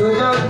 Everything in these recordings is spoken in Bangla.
Good night.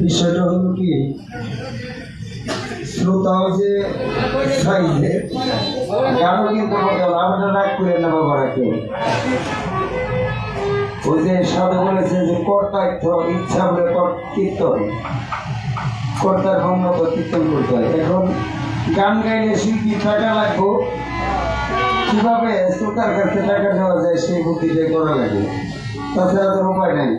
বিষয়টা হল কি? শ্রোতাও যে চাইলে গানও কিন্তু আমরা রাগ করে নেব বাবাকে। ওই যে সাধু বলেছে যে কর্তার্থ ইচ্ছা বলে কীর্তন কর্তার ভঙ্গ কীর্তন করতে হয়। এখন গান গাইলে শিল্পী টাকা লাগবো। কীভাবে শ্রোতার কাছে টাকা দেওয়া যায় সেই বুদ্ধিতে করা লাগে। তাছাড়া তো উপায় নাই।